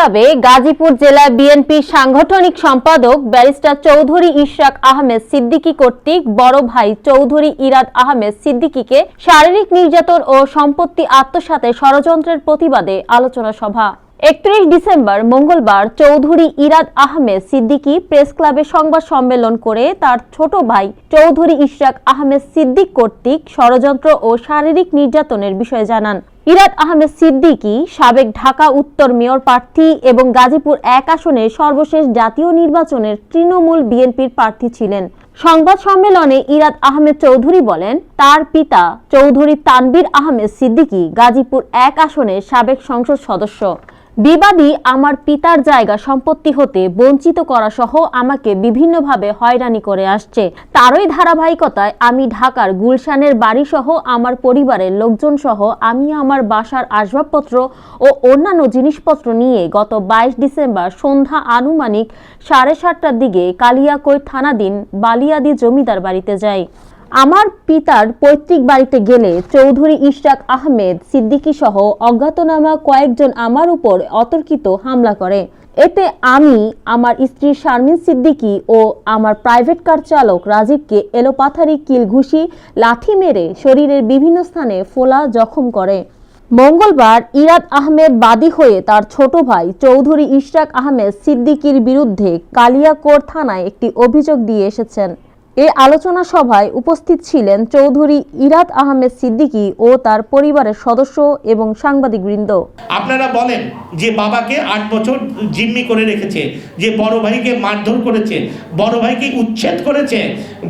ক্লাবে গাজীপুর জেলা বিএনপির সাংগঠনিক সম্পাদক ব্যারিস্টার চৌধুরী ইশরাক আহমেদ সিদ্দিকী কর্তৃক বড় ভাই চৌধুরী ইরাদ আহমেদ সিদ্দিকীকে শারীরিক নির্যাতন ও সম্পত্তি আত্মসাতের ষড়যন্ত্রের প্রতিবাদে আলোচনা সভা। একত্রিশ ডিসেম্বর মঙ্গলবার চৌধুরী ইরাদ আহমেদ সিদ্দিকী প্রেস ক্লাবে সংবাদ সম্মেলন করে তার ছোট ভাই চৌধুরী ইশরাক আহমেদ সিদ্দিক কর্তৃক ষড়যন্ত্র ও শারীরিক নির্যাতনের বিষয়ে জানান। ইরাদ আহমেদ সিদ্দিকী, সাবেক ঢাকা উত্তর মেয়র প্রার্থী এবং গাজীপুর এক আসনে সর্বশেষ জাতীয় নির্বাচনের তৃণমূল বিএনপির প্রার্থী ছিলেন। সংবাদ সম্মেলনে ইরাদ আহমেদ চৌধুরী বলেন, তার পিতা চৌধুরী তানবীর আহমেদ সিদ্দিকী গাজীপুর এক আসনে সাবেক সংসদ সদস্য। বিবাদী আমার পিতার জায়গা সম্পত্তি হতে বঞ্চিত করা সহ আমাকে বিভিন্নভাবে হয়রানি করে আসছে। তারই ধারাবাহিকতায় আমি ঢাকার গুলশানের বাড়ি সহ আমার পরিবারের লোকজন সহ আমি আমার বাসার আসবাবপত্র ও অন্যান্য জিনিসপত্র নিয়ে গত বাইশ ডিসেম্বর সন্ধ্যা আনুমানিক সাড়ে সাতটার দিকে কালিয়াকৈর থানাধীন বালিয়াদি জমিদার বাড়িতে যাই। আমার পিতার পৈতৃক বাড়িতে গেলে চৌধুরী ইশরাক আহমেদ, সিদ্দিকী সহ অজ্ঞাতনামা কয়েকজন আমার উপর অতর্কিত হামলা করে। এতে আমি, আমার স্ত্রী শারমিন সিদ্দিকী ও আমার প্রাইভেট কার চালক রাজীবকে এলোপাথারি কিল ঘুষি লাঠি মেরে শরীরের বিভিন্ন স্থানে ফোলা জখম করে। মঙ্গলবার ইরাদ আহমেদ বাদী হয়ে তার ছোট ভাই চৌধুরী ইশরাক আহমেদ সিদ্দিকির বিরুদ্ধে কালিয়াকোর থানায় একটি অভিযোগ দিয়ে এসেছেন। এ আলোচনা সভায় উপস্থিত ছিলেন চৌধুরী ইরাদ আহমেদ সিদ্দিকী ও তার পরিবারের সদস্য এবং সাংবাদিকবৃন্দ। আপনারা বলেন যে বাবাকে আট বছর জিম্মি করে রেখেছে, যে বড় ভাইকে মারধর করেছে, বড় ভাইকে উচ্ছেদ করেছে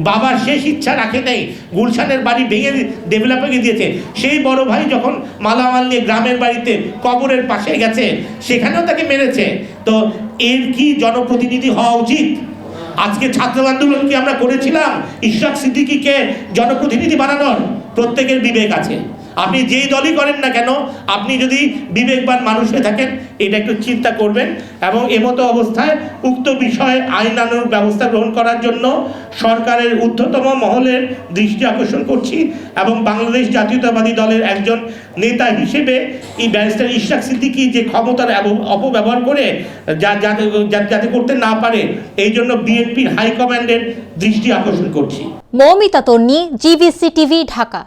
বাবার শেষ ইচ্ছা রাখে নেই, গুলশানের বাড়ি ভেঙে ডেভেলপে দিয়েছে সেই বড় ভাই যখন মালামাল নিয়ে গ্রামের বাড়িতে কবরের পাশে গেছে, সেখানেও তাকে মেরেছে। তো এর কি জনপ্রতিনিধি হওয়া উচিত? আজকে ছাত্র আন্দোলন কি আমরা করেছিলাম? ইশরাক সিদ্দিকিকে জনপ্রতিনিধি বানানোর প্রত্যেকের বিবেক আছে। আপনি যেই দলই করেন না কেন, আপনি যদি বিবেকবান মানুষ হয়ে থাকেন, এটা একটু চিন্তা করবেন এবং এমতো অবস্থায় উক্ত বিষয়ে আইনানুর ব্যবস্থা গ্রহণ করার জন্য সরকারের ঊর্ধ্বতম মহলের দৃষ্টি আকর্ষণ করছি এবং বাংলাদেশ জাতীয়তাবাদী দলের একজন নেতা হিসেবে এই ব্যারিস্টার ইশরাক সিদ্দিকি যে ক্ষমতার অপব্যবহার করে যা যাতে যাতে করতে না পারে, এই জন্য বিএনপির হাইকমান্ডের দৃষ্টি আকর্ষণ করছি। Moumita Tonni, GBC TV, Dhaka.